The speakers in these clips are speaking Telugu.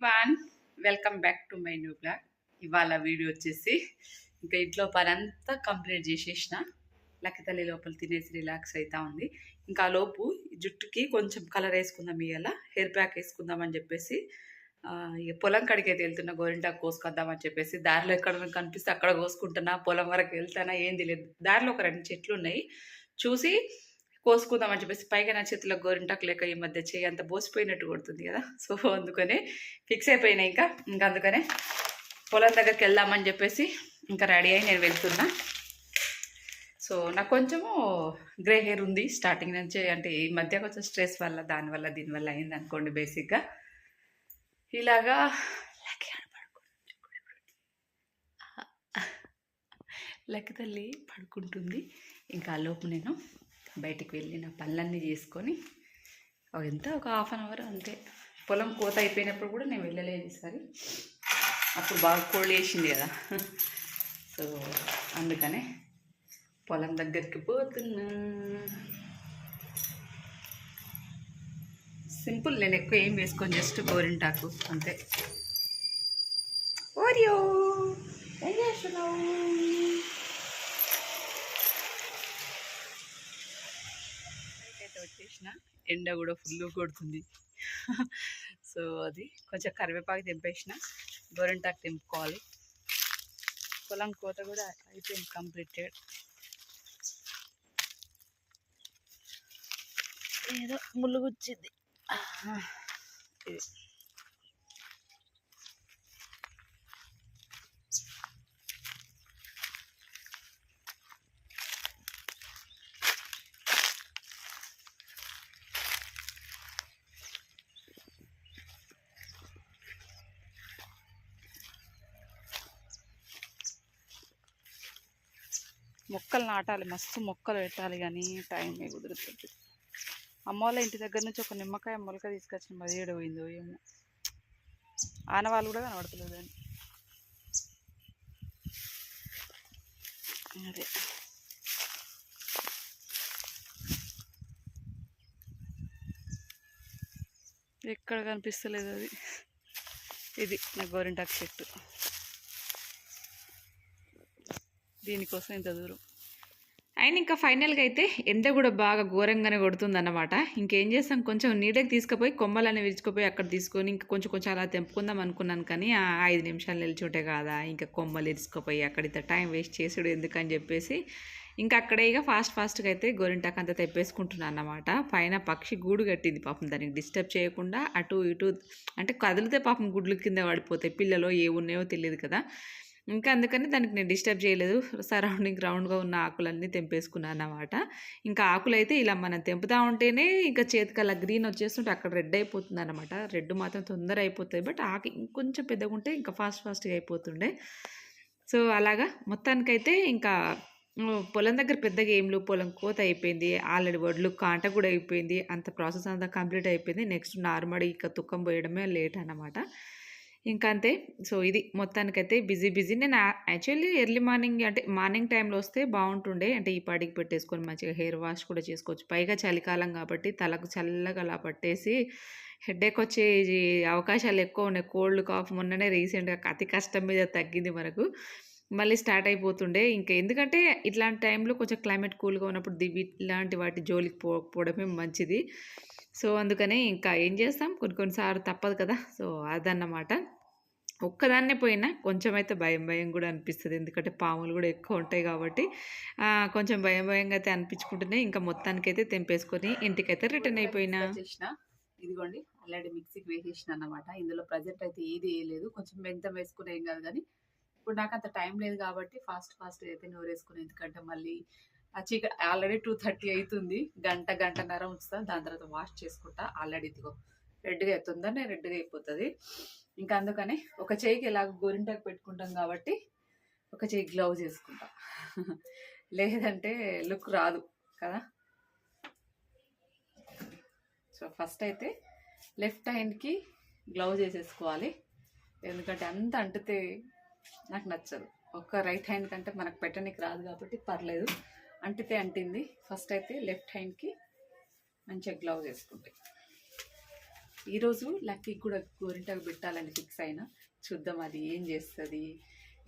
One welcome back to my new blog. ఇవాళ వీడియో వచ్చేసి ఇంకా ఇంట్లో పని అంతా కంప్లీట్ చేసేసిన. లక్కతల్లి లోపల తినేసి రిలాక్స్ అవుతా ఉంది. ఇంకా లోపు ఈ జుట్టుకి కొంచెం కలర్ వేసుకుందాం ఇవాళ హెయిర్ ప్యాక్ వేసుకుందాం అని చెప్పేసి ఇక పొలం కాడికి అయితే వెళ్తున్నా గోరింటాకు కోసుకొద్దామని చెప్పేసి. దారిలో ఎక్కడ కనిపిస్తే అక్కడ కోసుకుంటున్నా పొలం వరకు వెళ్తానా ఏం తెలియదు. దారిలో ఒక రెండు చెట్లు ఉన్నాయి. చూసి కోసుకుందామని చెప్పేసి పైగా నా చేతిలో గోరింటాకు లేక ఈ మధ్య చేయి అంత బోసిపోయినట్టు కొడుతుంది కదా. సో అందుకనే ఫిక్స్ అయిపోయినా ఇంకా. ఇంకా అందుకనే పొలం దగ్గరికి వెళ్దామని చెప్పేసి ఇంకా రెడీ అయి నేను వెళ్తున్నా. సో నాకు కొంచెము గ్రే హెయిర్ ఉంది స్టార్టింగ్ నుంచి. అంటే ఈ మధ్య కొంచెం స్ట్రెస్ వల్ల దానివల్ల దీనివల్ల అయింది అనుకోండి బేసిక్గా ఇలాగా లెక్క తల్లి పడుకుంటుంది. ఇంకా ఆ లోపు నేను బయటికి వెళ్ళి నా పనులన్నీ చేసుకొని ఎంత? ఒక హాఫ్ అన్ అవర్ అంతే. పొలం కోత అయిపోయినప్పుడు కూడా నేను వెళ్ళలేదు ఈసారి. అప్పుడు బాగా కోళ్ళు వేసింది కదా. సో అందుకనే పొలం దగ్గరికి పోతున్నా. సింపుల్ నేను ఎక్కువ ఏం వేసుకొని జస్ట్ గోరింటాకు అంతే. ఓరియో! ఏం చేస్తున్నావు? వచ్చేసిన ఎండ కూడా ఫుల్ కొడుతుంది. సో అది కొంచెం కరివేపాకు తెంపేసిన గోరింటాకు తెంపుకోవాలి. పొలం కోత కూడా అయిపోయింది కంప్లీటెడ్. ఏదో ముళ్ళు గుచ్చింది. ఇది. మొక్కలు నాటాలి. మస్తు మొక్కలు పెట్టాలి కానీ టైం కుదురుతుంది అమ్మ వాళ్ళ ఇంటి దగ్గర నుంచి ఒక నిమ్మకాయ మొలక తీసుకొచ్చిన మరి ఏడు పోయిందో ఏమో. ఆనవాళ్ళు కూడా కనబడతలేదు అని అదే. ఎక్కడ కనిపిస్తలేదు అది. ఇది నా గోరింటాకు చెట్టు. దీనికోసం ఇంత దూరం. అయిన ఇంకా ఫైనల్గా అయితే ఎండ కూడా బాగా ఘోరంగానే కొడుతుంది అన్నమాట ఇంకేం చేస్తాం? కొంచెం నీడకి తీసుకుపోయి కొమ్మలన్నీ విరుచుకుపోయి అక్కడ తీసుకొని ఇంకా కొంచెం కొంచెం అలా తెంపుకుందాం అనుకున్నాను కానీ ఆ ఐదు నిమిషాలు నిల్చుంటే కాదా? ఇంకా కొమ్మలు ఇరుచుకుపోయి అక్కడ ఇంత టైం వేస్ట్ చేసుడు ఎందుకని చెప్పేసి ఇంకా అక్కడే ఇక ఫాస్ట్ ఫాస్ట్గా అయితే గోరింటాకు అంతా తెప్పేసుకుంటున్నాను అన్నమాట. పైన పక్షి గూడు కట్టింది పాపం దానికి డిస్టర్బ్ చేయకుండా అటు ఇటు అంటే కదిలితే పాపం గుడ్లు కింద పడిపోతాయి. పిల్లలో ఏ ఉన్నాయో తెలియదు కదా. ఇంకా అందుకని దానికి నేను డిస్టర్బ్ చేయలేదు. సరౌండింగ్ రౌండ్గా ఉన్న ఆకులన్నీ తెంపేసుకున్నాను అన్నమాట. ఇంకా ఆకులు అయితే ఇలా మనం తెంపుతా ఉంటేనే ఇంకా చేతికి అలా గ్రీన్ వచ్చేస్తుంటే అక్కడ రెడ్ అయిపోతుంది అనమాట రెడ్ మాత్రం తొందర అయిపోతాయి బట్ ఆకు ఇంకొంచెం పెద్దగా ఉంటే ఇంకా ఫాస్ట్ ఫాస్ట్గా అయిపోతుండే. సో అలాగా. మొత్తానికైతే ఇంకా పొలం దగ్గర పెద్దగా ఏం లేవు. పొలం కోత అయిపోయింది. ఆల్రెడీ వడ్లు కాంట కూడా అయిపోయింది. అంత ప్రాసెస్ అంతా కంప్లీట్ అయిపోయింది. నెక్స్ట్ నార్మల్ ఇంకా తుక్కం పోయడమే లేట్ అనమాట ఇంకా అంతే సో ఇది మొత్తానికైతే బిజీ బిజీ. నేను యాక్చువల్లీ ఎర్లీ మార్నింగ్ అంటే మార్నింగ్ టైంలో వస్తే బాగుంటుండే. అంటే ఈ పాడికి పెట్టేసుకొని మంచిగా హెయిర్ వాష్ కూడా చేసుకోవచ్చు. పైగా చలికాలం కాబట్టి తలకు చల్లగా అలా పట్టేసి హెడేక్ వచ్చే అవకాశాలు ఎక్కువ ఉన్నాయి. కోల్డ్ కాఫ్ మొన్ననే రీసెంట్గా అతి కష్టం మీద తగ్గింది మనకు. మళ్ళీ స్టార్ట్ అయిపోతుండే. ఇంకా ఎందుకంటే ఇట్లాంటి టైంలో కొంచెం క్లైమేట్ కూల్గా ఉన్నప్పుడు దివి ఇలాంటి వాటి జోలికి పో పోవడమే మంచిది. సో అందుకనే ఇంకా ఏం చేస్తాం? కొన్ని కొన్నిసార్లు తప్పదు కదా. సో అదన్నమాట. ఒక్కదాన్నే పోయినా కొంచెం అయితే భయం భయం కూడా అనిపిస్తుంది. ఎందుకంటే పాములు కూడా ఎక్కువ ఉంటాయి కాబట్టి కొంచెం భయం భయంగా అయితే అనిపించుకుంటూనే ఇంకా మొత్తానికైతే తెంపేసుకొని ఇంటికైతే రిటర్న్ అయిపోయినా. చేసిన ఇదిగోండి ఆల్రెడీ మిక్సీకి వేసేసిన అన్నమాట. ఇందులో ప్రజెంట్ అయితే ఏది వేయలేదు. కొంచెం బెంతం వేసుకుని ఏం కాదు కానీ ఇప్పుడు నాకు అంత టైం లేదు కాబట్టి ఫాస్ట్ ఫాస్ట్ అయితే నూరేసుకుని ఎందుకంటే మళ్ళీ ఆ చీకటి ఆల్రెడీ టూ థర్టీ అవుతుంది. గంట గంటన్నర ఉంచుతాను దాని తర్వాత వాష్ చేసుకుంటా. ఆల్రెడీ ఇదిగో రెడ్గా అవుతుందని రెడ్గా అయిపోతుంది. ఇంకా అందుకని ఒక చేయికి ఎలాగ గోరింటాకు పెట్టుకుంటాం కాబట్టి ఒక చేయి గ్లౌజ్ వేసుకుంటా లేదంటే లుక్ రాదు కదా. సో ఫస్ట్ అయితే లెఫ్ట్ హ్యాండ్కి గ్లౌజ్ వేసేసుకోవాలి ఎందుకంటే అంత అంటితే నాకు నచ్చదు. ఒక్క రైట్ హ్యాండ్ కంటే మనకు పెట్టడానికి రాదు కాబట్టి పర్లేదు. అంటితే అంటింది. ఫస్ట్ అయితే లెఫ్ట్ హ్యాండ్కి మంచిగా గ్లౌజ్ వేసుకుంటాయి ఈరోజు లక్కీకి కూడా గోరింటాకు పెట్టాలని ఫిక్స్ అయినా. చూద్దాం అది ఏం చేస్తుంది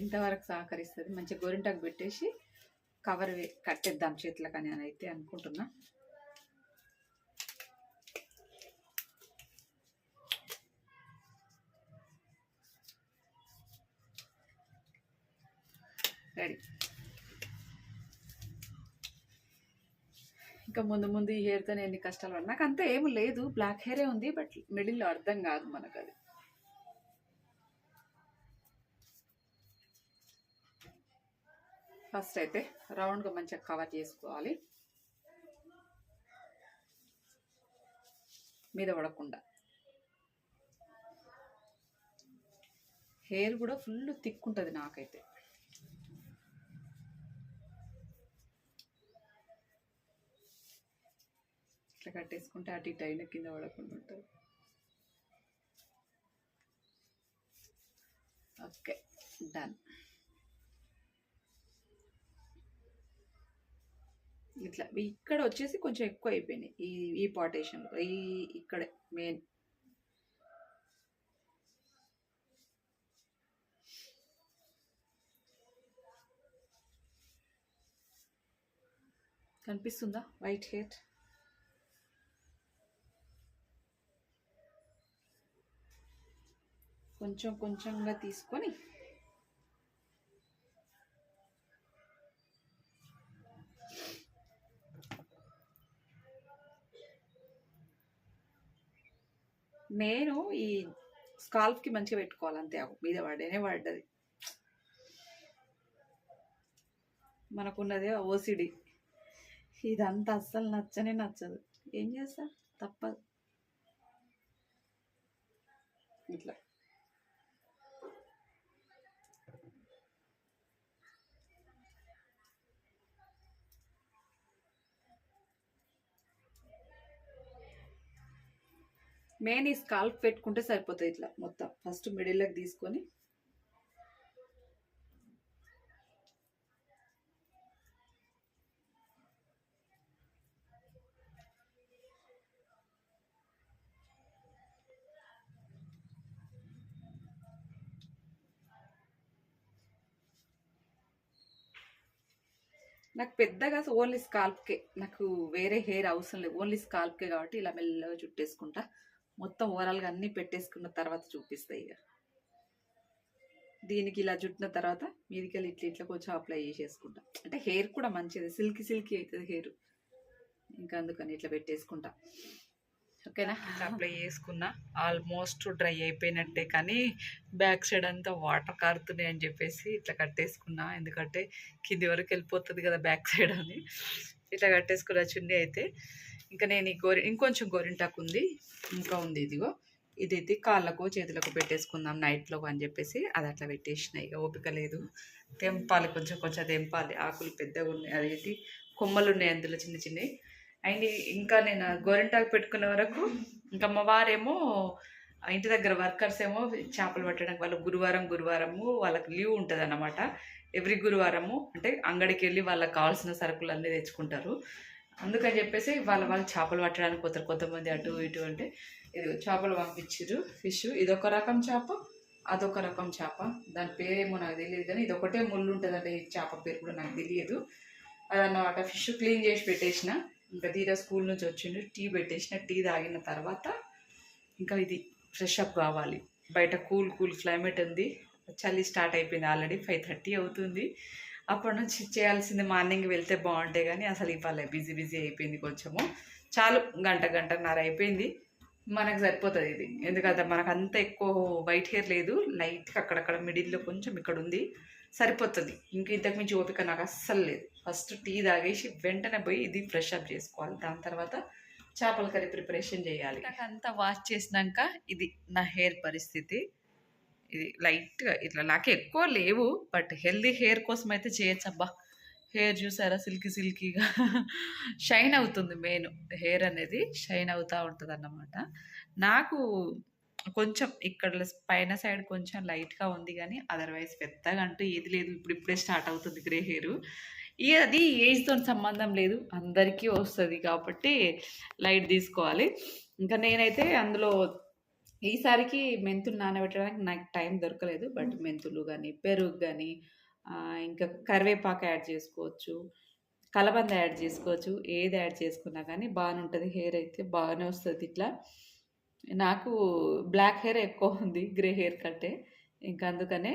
ఎంతవరకు సహకరిస్తుంది. మంచిగా గోరింటాకు పెట్టేసి కవర్ కట్టేద్దాం చేతులకని అని అయితే అనుకుంటున్నా రెడీ ఇంకా ముందు ముందు ఈ హెయిర్తో ఎన్ని కష్టాలు పడి నాకు అంతా ఏమి లేదు. బ్లాక్ హెయిరే ఉంది బట్ మిడిల్లో అర్థం కాదు మనకు అది. ఫస్ట్ అయితే రౌండ్గా మంచిగా కవర్ చేసుకోవాలి. మీద పడకుండా. హెయిర్ కూడా ఫుల్ థిక్ ఉంటుంది నాకైతే. ఇట్లా కట్టేసుకుంటే అటు ఇటు అయిన కింద పడకుండా ఉంటుంది. ఓకే డన్ ఇట్లా ఇక్కడ వచ్చేసి కొంచెం ఎక్కువ అయిపోయినాయి ఈ ఈ పాటేషన్ ఈ ఇక్కడే మెయిన్ కనిపిస్తుందా? వైట్ హెయిర్ కొంచెం కొంచెంగా తీసుకొని నేను ఈ స్కాల్ఫ్కి మంచిగా పెట్టుకోవాలి అంతే మీద పడేనే పడ్డది మనకున్నదే ఓసిడి. ఇదంతా అస్సలు నచ్చనే నచ్చదు. ఏం చేస్తా? తప్పదు. ఇట్లా. మెయిన్ ఈ స్కాల్ప్ పెట్టుకుంటే సరిపోతుంది ఇట్లా మొత్తం. ఫస్ట్ మిడిల్లోకి తీసుకొని. నాకు పెద్దగా ఓన్లీ స్కాల్ప్కే. నాకు వేరే హెయిర్ అవసరం లేదు. ఓన్లీ స్కాల్ప్కే కాబట్టి ఇలా మెల్లగా చుట్టేసుకుంటా మొత్తం ఓవరాల్గా అన్నీ పెట్టేసుకున్న తర్వాత చూపిస్తాయి ఇక. దీనికి ఇలా చుట్టిన తర్వాత మీదికెళ్ళి ఇట్లా ఇట్లా కొంచెం అప్లై చేసేసుకుంటా. అంటే హెయిర్ కూడా మంచిది సిల్కీ సిల్కీ అవుతుంది హెయిర్ ఇంకా అందుకని ఇట్లా పెట్టేసుకుంటా. ఓకేనా? ఇట్లా అప్లై చేసుకున్నా. ఆల్మోస్ట్ డ్రై అయిపోయినట్టే కానీ బ్యాక్ సైడ్ అంతా వాటర్ కారుతున్నాయి అని చెప్పేసి ఇట్లా కట్టేసుకున్నా. ఎందుకంటే కింది వరకు వెళ్ళిపోతుంది కదా బ్యాక్ సైడ్ అని. ఇట్లా కట్టేసుకున్న చున్నీ అయితే. ఇంకా నేను ఈ గోరి ఇంకొంచెం గోరింటాకు ఉంది ఇంకా ఉంది ఇదిగో. ఇది కాళ్ళకు చేతులకు పెట్టేసుకుందాం నైట్లో అని చెప్పేసి. అది అట్లా పెట్టేసిన ఇక ఓపిక లేదు. తెంపాలి కొంచెం కొంచెం తెంపాలి. ఆకులు పెద్దగా ఉన్నాయి. అదేంటి? కొమ్మలు ఉన్నాయి అందులో చిన్న చిన్నవి. అండ్ ఇంకా నేను గోరింటాకు పెట్టుకునే వరకు ఇంకా మా వారేమో ఇంటి దగ్గర వర్కర్స్ ఏమో చేపలు పట్టడానికి వాళ్ళు గురువారం గురువారము వాళ్ళకి లీవ్ ఉంటుంది అన్నమాట ఎవ్రీ గురువారము అంటే అంగడికి వెళ్ళి వాళ్ళకి కావాల్సిన సరుకులు అన్నీ తెచ్చుకుంటారు. అందుకని చెప్పేసి వాళ్ళ వాళ్ళు చేపలు పట్టడానికి పోతారు. కొంతమంది అటు ఇటు అంటే ఇది చేపలు పంపించారు ఫిష్. ఇదొక రకం చేప అదొక రకం చేప. దాని పేరేమో నాకు తెలియదు కానీ ఇది ఒకటే ముళ్ళు ఉంటుందంటే. ఈ చేప పేరు కూడా నాకు తెలియదు. అదన్నమాట. ఫిష్ క్లీన్ చేసి పెట్టేసిన. ఇంకా తీరా స్కూల్ నుంచి వచ్చిండు టీ పెట్టేసిన. టీ తాగిన తర్వాత ఇంకా ఇది ఫ్రెష్ అప్ కావాలి. బయట కూల్ కూల్ క్లైమేట్ ఉంది. చలి స్టార్ట్ అయిపోయింది ఆల్రెడీ ఫైవ్ థర్టీ అవుతుంది. అప్పటి నుంచి చేయాల్సింది మార్నింగ్ వెళ్తే బాగుంటాయి కానీ అసలు ఇవాళ బిజీ బిజీ అయిపోయింది కొంచెము. చాలు గంట గంటన్నర అయిపోయింది. మనకు సరిపోతుంది ఇది. ఎందుకంటే మనకు అంత ఎక్కువ వైట్ హెయిర్ లేదు. లైట్గా అక్కడక్కడ మిడిల్లో కొంచెం ఇక్కడ ఉంది సరిపోతుంది. ఇంక ఇంతకు మించి ఓపిక నాకు అస్సలు లేదు. ఫస్ట్ టీ తాగేసి వెంటనే పోయి ఇది ఫ్రెష్ అప్ చేసుకోవాలి. దాని తర్వాత చేపల కర్రీ ప్రిపరేషన్ చేయాలి. అంతా వాష్ చేసినాక ఇది నా హెయిర్ పరిస్థితి. ఇది లైట్గా ఇట్లా నాకు ఎక్కువ లేవు బట్ హెల్దీ హెయిర్ కోసం అయితే చేయొచ్చు అబ్బా హెయిర్ చూసారా? సిల్కీ సిల్కీగా షైన్ అవుతుంది మెయిన్ హెయిర్ అనేది షైన్ అవుతూ ఉంటుంది అన్నమాట నాకు కొంచెం ఇక్కడ పైన సైడ్ కొంచెం లైట్గా ఉంది కానీ అదర్వైజ్ పెద్దగా అంటూ ఏది లేదు. ఇప్పుడు ఇప్పుడే స్టార్ట్ అవుతుంది గ్రే హెయిర్. ఇక అది ఏజ్తో సంబంధం లేదు. అందరికీ వస్తుంది కాబట్టి లైట్ తీసుకోవాలి. ఇంకా నేనైతే అందులో ఈసారికి మెంతులు నానబెట్టడానికి నాకు టైం దొరకలేదు బట్ మెంతులు కానీ పెరుగు కానీ ఇంకా కరివేపాకు యాడ్ చేసుకోవచ్చు కలబంద యాడ్ చేసుకోవచ్చు ఏది యాడ్ చేసుకున్నా కానీ బాగానే ఉంటుంది హెయిర్ అయితే బాగానే వస్తుంది ఇట్లా. నాకు బ్లాక్ హెయిర్ ఎక్కువ ఉంది గ్రే హెయిర్ కట్టే ఇంకా అందుకనే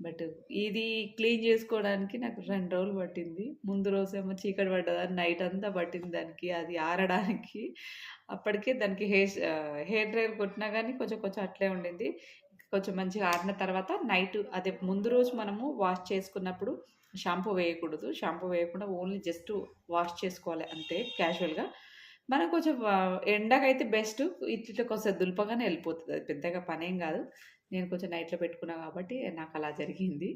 బట్ ఇది క్లీన్ చేసుకోవడానికి నాకు రెండు రోజులు పట్టింది. ముందు రోజేమో చీకటి పడ్డదా నైట్ అంతా పట్టింది దానికి అది ఆరడానికి. అప్పటికే దానికి హెయిర్ హెయిర్ డ్రైయర్ కొట్టినా కానీ కొంచెం కొంచెం అట్లే ఉండింది. కొంచెం మంచిగా ఆరిన తర్వాత నైట్ అదే ముందు రోజు మనము వాష్ చేసుకున్నప్పుడు షాంపూ వేయకూడదు. షాంపూ వేయకుండా ఓన్లీ జస్ట్ వాష్ చేసుకోవాలి అంతే క్యాజువల్గా. మనం కొంచెం ఎండకైతే బెస్ట్. ఇట్లా కొంచెం దులపగానే వెళ్ళిపోతుంది. అది పెద్దగా పనేం కాదు. నేను కొంచెం నైట్లో పెట్టుకున్నా కాబట్టి నాకు అలా జరిగింది.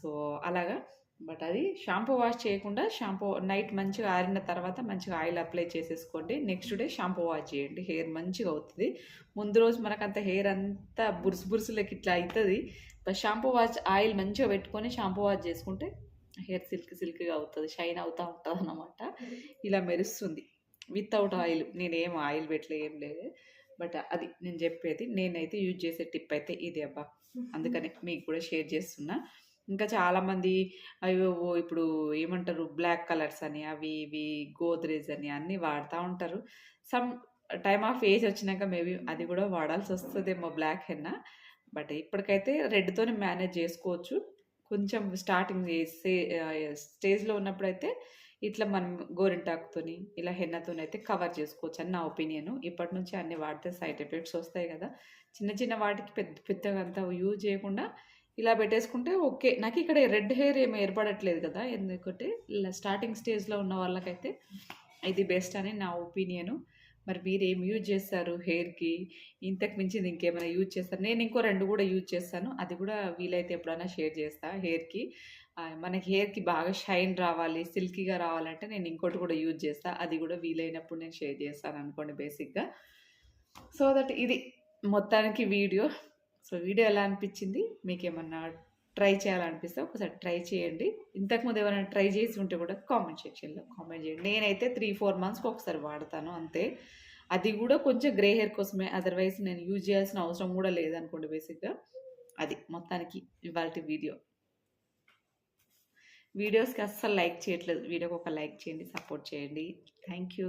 సో అలాగా. బట్ అది షాంపూ వాష్ చేయకుండా షాంపూ నైట్ మంచిగా ఆరిన తర్వాత మంచిగా ఆయిల్ అప్లై చేసేసుకోండి. నెక్స్ట్ డే షాంపూ వాష్ చేయండి. హెయిర్ మంచిగా అవుతుంది. ముందు రోజు మనకు అంత హెయిర్ అంతా బురుసు బురుసులకి ఇట్లా అవుతుంది బట్ షాంపూ వాష్ ఆయిల్ మంచిగా పెట్టుకొని షాంపూ వాష్ చేసుకుంటే హెయిర్ సిల్క్ సిల్క్గా అవుతుంది షైన్ అవుతూ ఉంటుంది అనమాట ఇలా మెరుస్తుంది. Without oil. నేనేం ఆయిల్ పెట్టలే ఏం లేదు. బట్ అది నేను చెప్పేది నేనైతే యూజ్ చేసే టిప్ అయితే ఇది అబ్బా. అందుకనే మీకు కూడా షేర్ చేస్తున్నా. ఇంకా చాలామంది అయ్యో ఇప్పుడు ఏమంటారు బ్లాక్ కలర్స్ అని అవి ఇవి గోద్రేజ్ అని అన్నీ వాడుతూ ఉంటారు. సమ్ టైమ్ ఆఫ్ ఏజ్ వచ్చినాక మేబీ అది కూడా వాడాల్సి వస్తుందేమో బ్లాక్ హెన్న. బట్ ఇప్పటికైతే రెడ్తోనే మేనేజ్ చేసుకోవచ్చు. కొంచెం స్టార్టింగ్ స్టేజ్లో ఉన్నప్పుడైతే ఇట్లా మనం గోరింటాకుతోని ఇలా హెన్నతోని అయితే కవర్ చేసుకోవచ్చు అని నా ఒపీనియన్ ఇప్పటి నుంచి అన్ని వాడితే సైడ్ ఎఫెక్ట్స్ వస్తాయి కదా. చిన్న చిన్న వాటికి పెద్ద పెద్దగా అంతా యూజ్ చేయకుండా ఇలా పెట్టేసుకుంటే ఓకే నాకు ఇక్కడ రెడ్ హెయిర్ ఏమి ఏర్పడట్లేదు కదా. ఎందుకంటే ఇలా స్టార్టింగ్ స్టేజ్లో ఉన్న వాళ్ళకైతే ఇది బెస్ట్ అని నా ఒపీనియను మరి మీరు ఏం యూజ్ చేస్తారు హెయిర్కి ఇంతకు మించింది ఇంకేమైనా యూజ్ చేస్తారు? నేను ఇంకో రెండు కూడా యూజ్ చేస్తాను. అది కూడా వీలైతే ఎప్పుడైనా షేర్ చేస్తాను హెయిర్కి మన హెయిర్కి బాగా షైన్ రావాలి సిల్కీగా రావాలంటే నేను ఇంకోటి కూడా యూజ్ చేస్తాను అది కూడా వీలైనప్పుడు నేను షేర్ చేస్తాను అనుకోండి బేసిక్గా సో దట్ ఇది మొత్తానికి వీడియో సో వీడియో ఎలా అనిపించింది? మీకు ఏమన్నా ట్రై చేయాలనిపిస్తే ఒకసారి ట్రై చేయండి. ఇంతకుముందు ఎవరైనా ట్రై చేసి ఉంటే కూడా కామెంట్ సెక్షన్లో కామెంట్ చేయండి. నేనైతే త్రీ ఫోర్ మంత్స్కి ఒకసారి వాడతాను అంతే. అది కూడా కొంచెం గ్రే హెయిర్ కోసమే. అదర్వైజ్ నేను యూజ్ చేయాల్సిన అవసరం కూడా లేదనుకోండి బేసిక్గా అది మొత్తానికి ఇవాళ వీడియో వీడియోస్కి అస్సలు లైక్ చేయట్లేదు. వీడియోకి ఒక లైక్ చేయండి సపోర్ట్ చేయండి. Thank you.